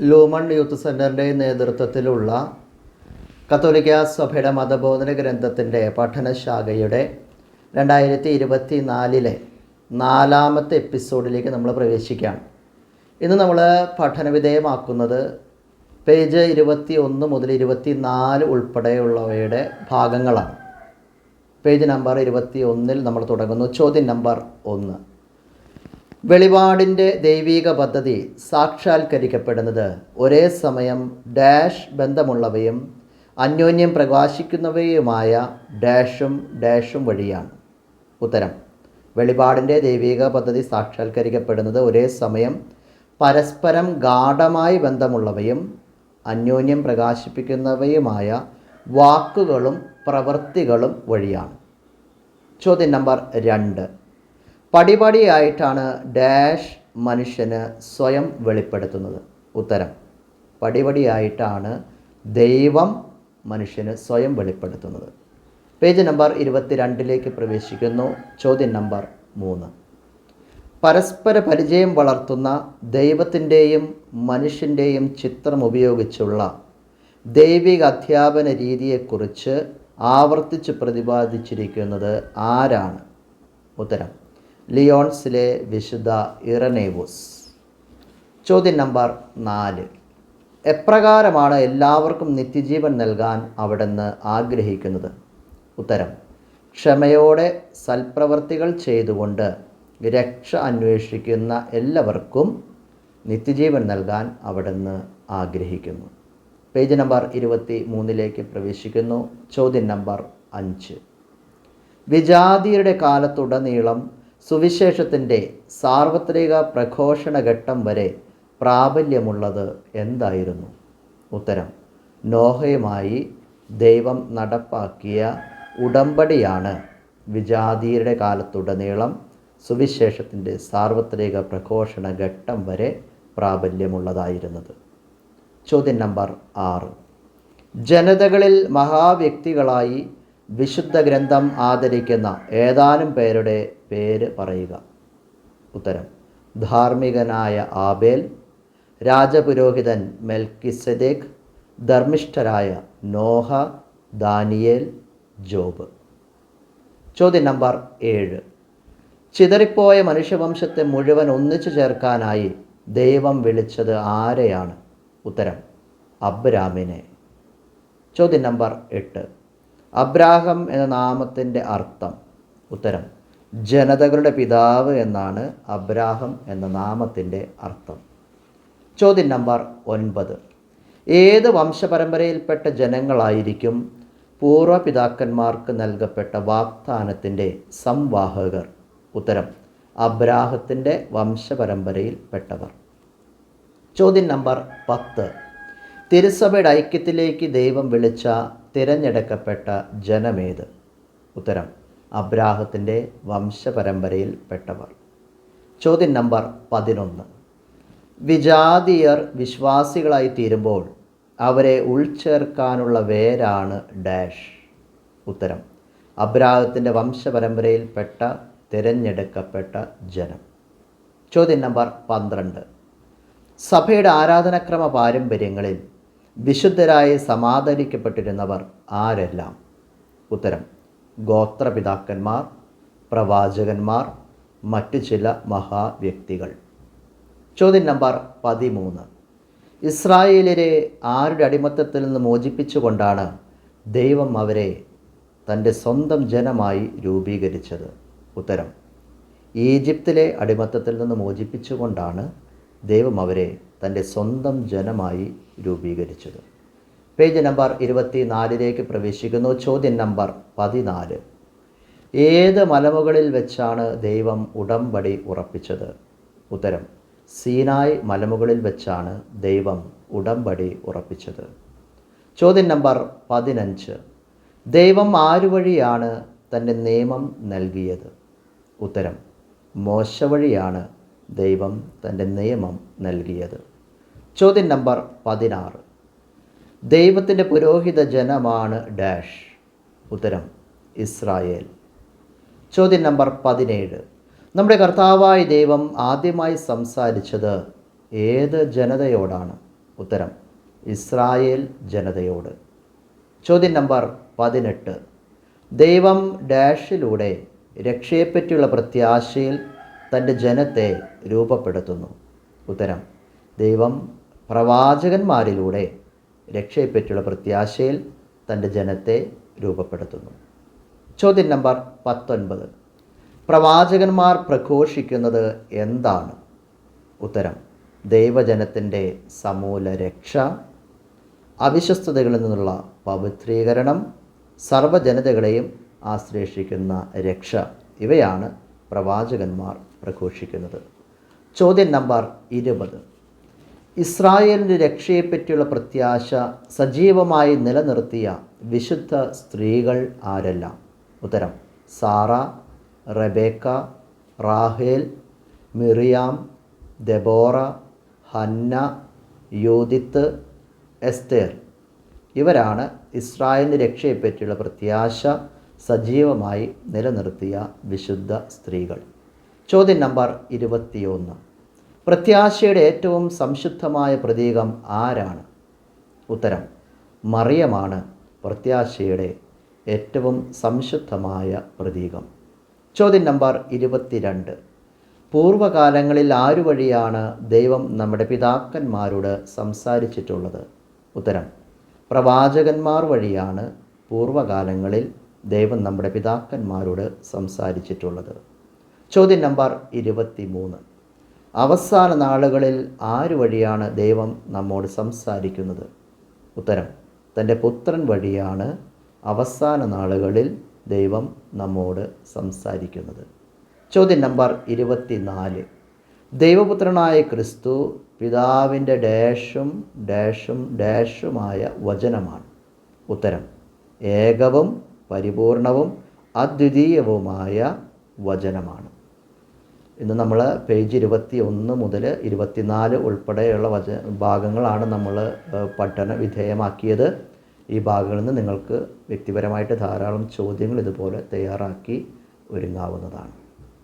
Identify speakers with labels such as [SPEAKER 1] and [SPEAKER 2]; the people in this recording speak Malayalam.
[SPEAKER 1] ലൂമൺ യൂത്ത് സെന്ററിന്റെ നേതൃത്വത്തിലുള്ള കത്തോലിക്ക സഭയുടെ മതബോധന ഗ്രന്ഥത്തിന്റെ പഠനശാഖയുടെ രണ്ടായിരത്തി ഇരുപത്തി നാലിലെ നാലാമത്തെ എപ്പിസോഡിലേക്ക് നമ്മൾ പ്രവേശിക്കുകയാണ്. ഇന്ന് നമ്മൾ പഠനവിധേയമാക്കുന്നത് പേജ് ഇരുപത്തി ഒന്ന് മുതൽ ഇരുപത്തി നാല് ഉൾപ്പെടെയുള്ളവയുടെ ഭാഗങ്ങളാണ്. പേജ് നമ്പർ ഇരുപത്തി ഒന്നിൽ നമ്മൾ തുടങ്ങുന്നു. ചോദ്യം നമ്പർ ഒന്ന്. വെളിപാടിന്റെ ദൈവീക പദ്ധതി സാക്ഷാത്കരിക്കപ്പെടുന്നത് ഒരേ സമയം ഡാഷ് ബന്ധമുള്ളവയും അന്യോന്യം പ്രകാശിക്കുന്നവയുമായ ഡാഷും ഡാഷും വഴിയാണ്. ഉത്തരം. വെളിപാടിന്റെ ദൈവീക പദ്ധതി സാക്ഷാത്കരിക്കപ്പെടുന്നത് ഒരേ സമയം പരസ്പരം ഗാഠമായി ബന്ധമുള്ളവയും അന്യോന്യം പ്രകാശിപ്പിക്കുന്നവയുമായ വാക്കുകളും പ്രവൃത്തികളും വഴിയാണ്. ചോദ്യം നമ്പർ രണ്ട്. പടിപടിയായിട്ടാണ് ഡാഷ് മനുഷ്യന് സ്വയം വെളിപ്പെടുത്തുന്നത്. ഉത്തരം. പടിപടിയായിട്ടാണ് ദൈവം മനുഷ്യന് സ്വയം വെളിപ്പെടുത്തുന്നത്. പേജ് നമ്പർ ഇരുപത്തിരണ്ടിലേക്ക് പ്രവേശിക്കുന്നു. ചോദ്യം നമ്പർ മൂന്ന്. പരസ്പര പരിചയം വളർത്തുന്ന ദൈവത്തിന്റെയും മനുഷ്യന്റെയും ചിത്രം ഉപയോഗിച്ചുള്ള ദൈവിക അധ്യാപന രീതിയെക്കുറിച്ച് ആവർത്തിച്ച് പ്രതിപാദിച്ചിരിക്കുന്നത് ആരാണ്? ഉത്തരം. ലിയോൺസിലെ വിശുദ്ധ ഇറനേവൂസ്. ചോദ്യം നമ്പർ നാല്. എപ്രകാരമാണ് എല്ലാവർക്കും നിത്യജീവൻ നൽകാൻ അവിടുന്ന് ആഗ്രഹിക്കുന്നത്? ഉത്തരം ക്ഷമയോടെ സൽപ്രവർത്തികൾ ചെയ്തുകൊണ്ട് രക്ഷ അന്വേഷിക്കുന്ന എല്ലാവർക്കും നിത്യജീവൻ നൽകാൻ അവിടുന്ന് ആഗ്രഹിക്കുന്നു. പേജ് നമ്പർ ഇരുപത്തി മൂന്നിലേക്ക് പ്രവേശിക്കുന്നു. ചോദ്യം നമ്പർ അഞ്ച്. വിജാതിയുടെ കാലത്തുടനീളം സുവിശേഷത്തിന്റെ സാർവത്രിക പ്രഘോഷണ ഘട്ടം വരെ പ്രാബല്യമുള്ളത് എന്തായിരുന്നു? ഉത്തരം നോഹയുമായി ദൈവം നടപ്പാക്കിയ ഉടമ്പടിയാണ് വിജാതിയുടെ കാലത്തുടനീളം സുവിശേഷത്തിന്റെ സാർവത്രിക പ്രഘോഷണ ഘട്ടം വരെ പ്രാബല്യമുള്ളതായിരുന്നത്. ചോദ്യം നമ്പർ ആറ്. ജനതകളിൽ മഹാവ്യക്തികളായി വിശുദ്ധ ഗ്രന്ഥം ആദരിക്കുന്ന ഏതാനും പേരുടെ പേര് പറയുക. ഉത്തരം ധാർമ്മികനായ ആബേൽ രാജപുരോഹിതൻ മെൽക്കിസദേഖ് ധർമ്മിഷ്ഠരായ നോഹ ദാനിയേൽ ജോബ്. ചോദ്യം നമ്പർ ഏഴ്. ചിതറിപ്പോയ മനുഷ്യവംശത്തെ മുഴുവൻ ഒന്നിച്ചു ചേർക്കാനായി ദൈവം വിളിച്ചത് ആരെയാണ്? ഉത്തരം അബ്രാമിനെ. ചോദ്യം നമ്പർ എട്ട്. അബ്രാഹം എന്ന നാമത്തിന്റെ അർത്ഥം ഉത്തരം ജനതകളുടെ പിതാവ് എന്നാണ് അബ്രാഹം എന്ന നാമത്തിന്റെ അർത്ഥം. ചോദ്യം നമ്പർ ഒൻപത്. ഏത് വംശപരമ്പരയിൽപ്പെട്ട ജനങ്ങളായിരിക്കും പൂർവപിതാക്കന്മാർക്ക് നൽകപ്പെട്ട വാഗ്ദാനത്തിന്റെ സംവാഹകർ? ഉത്തരം അബ്രാഹത്തിന്റെ വംശപരമ്പരയിൽപ്പെട്ടവർ. ചോദ്യം നമ്പർ പത്ത്. തിരുസഭയുടെ ഐക്യത്തിലേക്ക് ദൈവം വിളിച്ച തിരഞ്ഞെടുക്കപ്പെട്ട ജനമേത്? ഉത്തരം അബ്രാഹത്തിന്റെ വംശപരമ്പരയിൽ പെട്ടവർ. ചോദ്യം നമ്പർ പതിനൊന്ന്. വിജാതീയർ വിശ്വാസികളായി തീരുമ്പോൾ അവരെ ഉൾച്ചേർക്കാനുള്ള വേരാണ് ഡാഷ്. ഉത്തരം അബ്രാഹത്തിന്റെ വംശപരമ്പരയിൽപ്പെട്ട തിരഞ്ഞെടുക്കപ്പെട്ട ജനം. ചോദ്യം നമ്പർ പന്ത്രണ്ട്. സഭയുടെ ആരാധനക്രമ പാരമ്പര്യങ്ങളിൽ വിശുദ്ധരായി സമാദരിക്കപ്പെട്ടിരുന്നവർ ആരെല്ലാം? ഉത്തരം ഗോത്രപിതാക്കന്മാർ പ്രവാചകന്മാർ മറ്റു ചില മഹാവ്യക്തികൾ ചോദ്യം നമ്പർ പതിമൂന്ന്. ഇസ്രായേലിനെ ആരുടെ അടിമത്തത്തിൽ നിന്ന് മോചിപ്പിച്ചുകൊണ്ടാണ് ദൈവം അവരെ തന്റെ സ്വന്തം ജനമായി രൂപീകരിച്ചത്? ഉത്തരം ഈജിപ്തിലെ അടിമത്തത്തിൽ നിന്ന് മോചിപ്പിച്ചുകൊണ്ടാണ് ദൈവം അവരെ തന്റെ സ്വന്തം ജനമായി രൂപീകരിച്ചത്. പേജ് നമ്പർ ഇരുപത്തി നാലിലേക്ക് പ്രവേശിക്കുന്നു. ചോദ്യം നമ്പർ പതിനാല്. ഏത് മലമുകളിൽ വെച്ചാണ് ദൈവം ഉടമ്പടി ഉറപ്പിച്ചത്? ഉത്തരം സീനായ് മലമുകളിൽ വെച്ചാണ് ദൈവം ഉടമ്പടി ഉറപ്പിച്ചത്. ചോദ്യം നമ്പർ പതിനഞ്ച്. ദൈവം ആരുവഴിയാണ് തന്റെ നിയമം നൽകിയത്? ഉത്തരം മോശ വഴിയാണ് ദൈവം തന്റെ നിയമം നൽകിയത്. ചോദ്യം നമ്പർ പതിനാറ്. ദൈവത്തിന്റെ പുരോഹിത ജനമാണ് ഡാഷ്. ഉത്തരം ഇസ്രായേൽ. ചോദ്യം നമ്പർ പതിനേഴ്. നമ്മുടെ കർത്താവായ ദൈവം ആദ്യമായി സംസാരിച്ചത് ഏത് ജനതയോടാണ്? ഉത്തരം ഇസ്രായേൽ ജനതയോട്. ചോദ്യം നമ്പർ പതിനെട്ട്. ദൈവം ഡാഷിലൂടെ രക്ഷയെപ്പറ്റിയുള്ള പ്രത്യാശയിൽ തന്റെ ജനത്തെ രൂപപ്പെടുത്തുന്നു. ഉത്തരം ദൈവം പ്രവാചകന്മാരിലൂടെ രക്ഷയെപ്പറ്റിയുള്ള പ്രത്യാശയിൽ തന്റെ ജനത്തെ രൂപപ്പെടുത്തുന്നു. ചോദ്യം നമ്പർ പത്തൊൻപത്. പ്രവാചകന്മാർ പ്രഘോഷിക്കുന്നത് എന്താണ്? ഉത്തരം ദൈവജനത്തിന്റെ സമൂല രക്ഷ അവിശ്വസ്തതകളിൽ നിന്നുള്ള പവിത്രീകരണം സർവജനതകളെയും ആശ്ലേഷിക്കുന്ന രക്ഷ. ഇവയാണ് പ്രവാചകന്മാർ. പ്രഘോഷിക്കുന്നത്. ചോദ്യം നമ്പർ ഇരുപത്. ഇസ്രായേലിന്റെ രക്ഷയെപ്പറ്റിയുള്ള പ്രത്യാശ സജീവമായി നിലനിർത്തിയ വിശുദ്ധ സ്ത്രീകൾ ആരെല്ലാം? ഉത്തരം സാറ റബേക്ക റാഹേൽ മിറിയാം ദബോറ ഹന്ന യോദിത്ത് എസ്തേർ. ഇവരാണ് ഇസ്രായേലിന്റെ രക്ഷയെപ്പറ്റിയുള്ള പ്രത്യാശ സജീവമായി നിലനിർത്തിയ വിശുദ്ധ സ്ത്രീകൾ. ചോദ്യം നമ്പർ ഇരുപത്തിയൊന്ന്. പ്രത്യാശയുടെ ഏറ്റവും സംശുദ്ധമായ പ്രതീകം ആരാണ്? ഉത്തരം മറിയമാണ് പ്രത്യാശയുടെ ഏറ്റവും സംശുദ്ധമായ പ്രതീകം. ചോദ്യം നമ്പർ ഇരുപത്തിരണ്ട്. പൂർവകാലങ്ങളിൽ ആരു വഴിയാണ് ദൈവം നമ്മുടെ പിതാക്കന്മാരോട് സംസാരിച്ചിട്ടുള്ളത്? ഉത്തരം പ്രവാചകന്മാർ വഴിയാണ് പൂർവകാലങ്ങളിൽ ദൈവം നമ്മുടെ പിതാക്കന്മാരോട് സംസാരിച്ചിട്ടുള്ളത്. ചോദ്യം നമ്പർ ഇരുപത്തി മൂന്ന് അവസാന നാളുകളിൽ ആരു വഴിയാണ് ദൈവം നമ്മോട് സംസാരിക്കുന്നത്? ഉത്തരം തന്റെ പുത്രൻ വഴിയാണ് അവസാന നാളുകളിൽ ദൈവം നമ്മോട് സംസാരിക്കുന്നത്. ചോദ്യം നമ്പർ ഇരുപത്തി നാല് ദൈവപുത്രനായ ക്രിസ്തു പിതാവിന്റെ ഡാഷും ഡാഷും ഡാഷുമായ വചനമാണ്. ഉത്തരം ഏകവും പരിപൂർണവും അദ്വിതീയവുമായ വചനമാണ്. ഇന്ന് നമ്മൾ പേജ് ഇരുപത്തി ഒന്ന് മുതൽ ഇരുപത്തിനാല് ഉൾപ്പെടെയുള്ള വച ഭാഗങ്ങളാണ് നമ്മൾ പഠന വിധേയമാക്കിയത്. ഈ ഭാഗങ്ങളിൽ നിന്ന് നിങ്ങൾക്ക് വ്യക്തിപരമായിട്ട് ധാരാളം ചോദ്യങ്ങൾ ഇതുപോലെ തയ്യാറാക്കി ഒരുങ്ങാവുന്നതാണ്.